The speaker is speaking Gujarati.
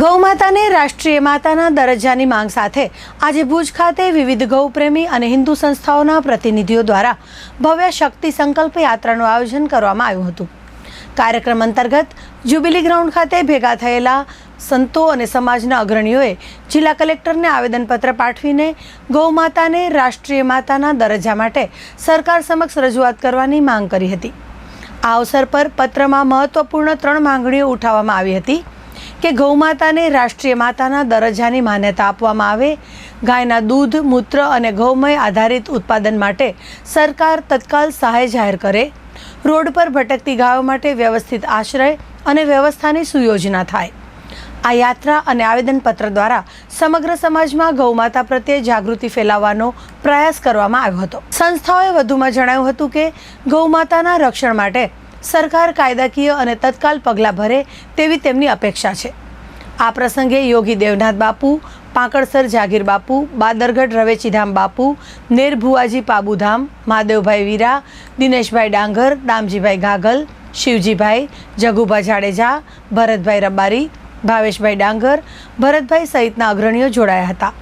ગૌમાતાને રાષ્ટ્રીય માતાના દરજ્જાની માંગ સાથે આજે ભુજ ખાતે વિવિધ ગૌપ્રેમી અને હિન્દુ સંસ્થાઓના પ્રતિનિધિઓ દ્વારા ભવ્ય શક્તિ સંકલ્પ યાત્રાનું આયોજન કરવામાં આવ્યું હતું. કાર્યક્રમ અંતર્ગત જ્યુબિલી ગ્રાઉન્ડ ખાતે ભેગા થયેલા સંતો અને સમાજના અગ્રણીઓએ જિલ્લા કલેક્ટરને આવેદનપત્ર પાઠવીને ગૌમાતાને રાષ્ટ્રીય માતાના દરજ્જા માટે સરકાર સમક્ષ રજૂઆત કરવાની માંગ કરી હતી. આ અવસર પર પત્રમાં મહત્વપૂર્ણ ત્રણ માંગણીઓ ઉઠાવવામાં આવી હતી. કે ગૌમાતાને રાષ્ટ્રીય માતાના દરજ્જાની માન્યતા આપવામાં આવે. ગાયના દૂધ, મૂત્ર અને ગૌમય આધારિત ઉત્પાદન માટે સરકાર તત્કાલ સહાય જાહેર કરે. રોડ પર ભટકતી ગાયો માટે વ્યવસ્થિત આશ્રય અને વ્યવસ્થાની સુયોજના થાય. આ યાત્રા અને આવેદનપત્ર દ્વારા સમગ્ર સમાજમાં ગૌમાતા પ્રત્યે જાગૃતિ ફેલાવવાનો પ્રયાસ કરવામાં આવ્યો હતો. સંસ્થાઓએ વધુમાં જણાવ્યું હતું કે ગૌમાતાના રક્ષણ માટે સરકાર કાયદાકીય અને તત્કાલ પગલાં ભરે તેવી તેમની અપેક્ષા છે. આ પ્રસંગે યોગી દેવનાથ બાપુ પાંકડસર જાગીર બાપુ, બાદરગઢ રવેચીધામ બાપુ નેર ભુવાજી પાબુધામ, મહાદેવભાઈ વીરા, દિનેશભાઈ ડાંગર દામજીભાઈ ગાગલ, શિવજીભાઈ, જગુભા જાડેજા, ભરતભાઈ રબારી, ભાવેશભાઈ ડાંગર, ભરતભાઈ સહિતના અગ્રણીઓ જોડાયા હતા.